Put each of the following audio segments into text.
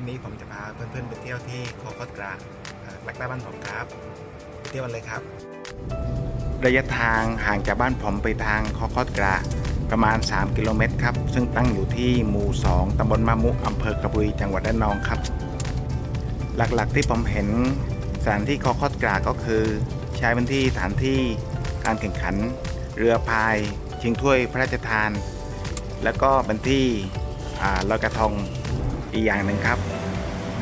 วันนี้ผมจะพาเพื่อนๆไปเที่ยวที่โคโคตกราหลักใต้บ้านผมครับไปเที่ยวกันเลยครับ ระยะทางห่างจากบ้านผมไปทางโคโคตกราประมาณ 3 กิโลเมตรครับ ซึ่งตั้งอยู่ที่หมู่ 2ตำบลมะมุอำเภอกระบุรีจังหวัดระนองครับ หลักๆที่ผมเห็นสถานที่โคโคตกราก็คือ ใช้เป็นที่สถานที่การแข่งขัน เรือพายชิงถ้วยพระราชทาน แล้วก็เป็นที่ลอยกระทง อีกอย่างหนึ่งครับ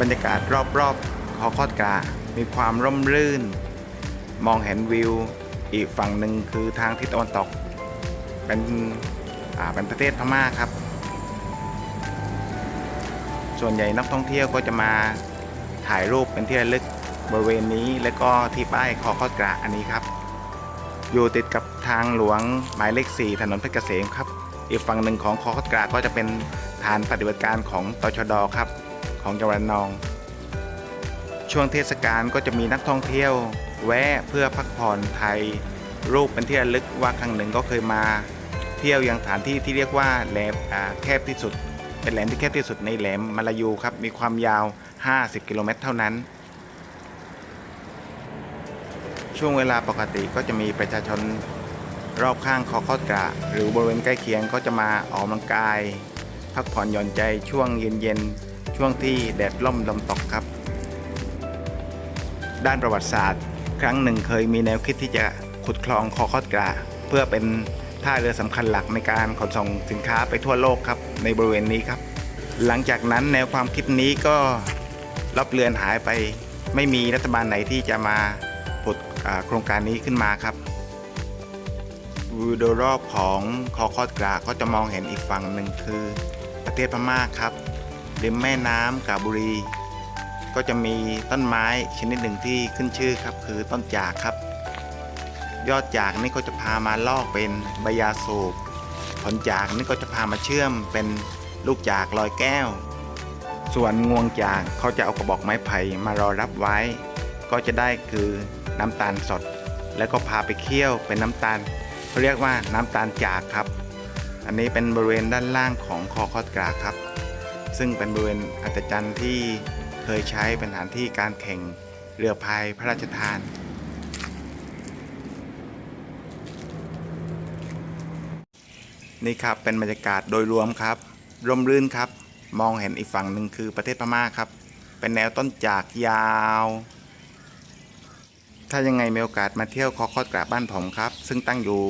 บรรยากาศรอบๆคอคอดกรามีความร่มรื่น มองเห็นวิว อีกฝั่งหนึ่งคือทางทิศตะวันตก เป็นอ่าเป็นประเทศพม่าครับ ส่วนใหญ่นักท่องเที่ยวก็จะมาถ่ายรูปเป็นที่ระลึกบริเวณนี้และก็ที่ป้ายคอคอดกราอันนี้ครับ อยู่ติดกับทางหลวงหมายเลข 4 ถนนเพชรเกษมครับ อีกฝั่งหนึ่งของคอคอดกราก็จะเป็น ฐานปฏิบัติการของตชดครับของจังหวัดนอง ช่วงเทศกาลก็จะมีนักท่องเที่ยว แวะเพื่อพักผ่อนไทย รูปเป็นที่ระลึกว่าครั้งหนึ่งก็เคยมา เที่ยวยังสถานที่ที่เรียกว่าแหลมอ่าแคบที่สุด เป็นแหลมที่แคบที่สุดในแหลมมาลายูครับมีความยาว 50 กิโลเมตรเท่านั้นช่วงเวลาปกติก็จะมีประชาชนรอบข้างคอคอดกระหรือบริเวณใกล้เคียงก็จะมาออกกำลังกาย พักผ่อนหย่อนใจช่วงเย็นๆ ช่วงที่แดดล่มลมตกครับ ด้านประวัติศาสตร์ ครั้งหนึ่งเคยมีแนวคิดที่จะขุดคลองคอคอดกระเพื่อเป็นท่าเรือสำคัญหลักในการขนส่งสินค้าไปทั่วโลกครับ ในบริเวณนี้ครับ หลังจากนั้นแนวความคิดนี้ก็ลบเลือนหายไป ไม่มีรัฐบาลไหนที่จะมาผุดโครงการนี้ขึ้นมาครับวิวโดยรอบของคอคอดกราก็จะมองเห็นอีกฝั่งหนึ่งคือ ประเทศพม่าครับริมแม่น้ำกาบุรี ก็จะมีต้นไม้ชนิดหนึ่งที่ขึ้นชื่อครับ คือต้นจากครับ ยอดจากนี่ก็จะพามาลอกเป็นใบยาสูบผลจากนี่ก็จะพามาเชื่อมเป็นลูกจากลอยแก้ว ส่วนงวงจากเขาจะเอากระบอกไม้ไผ่มารอรับไว้ ก็จะได้คือน้ำตาลสด แล้วก็พาไปเคี่ยวเป็นน้ำตาลเขาเรียกว่าน้ำตาลจากครับ อันนี้เป็นบริเวณด้านล่างของคอคอดกราครับ ซึ่งเป็นบริเวณอัศจรรย์ที่เคยใช้เป็นสถานที่การแข่งเรือพายพระราชทาน นี่ครับเป็นบรรยากาศโดยรวมครับ ร่มรื่นครับ มองเห็นอีกฝั่งหนึ่งคือประเทศพม่าครับ เป็นแนวต้นจากยาว ถ้ายังไงมีโอกาสมาเที่ยวคอคอดกราบบ้านผมครับ ซึ่งตั้งอยู่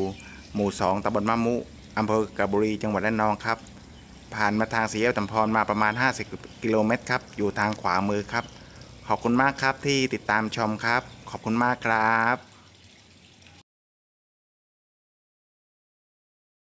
หมู่ 2ตำบลมะมุ อำเภอกระบุรีจังหวัดระนองครับ ผ่านมาทางสีแยกตำพรมาประมาณ 50 กิโลเมตรครับ อยู่ทางขวามือครับ ขอบคุณมากครับที่ติดตามชมครับ ขอบคุณมากครับ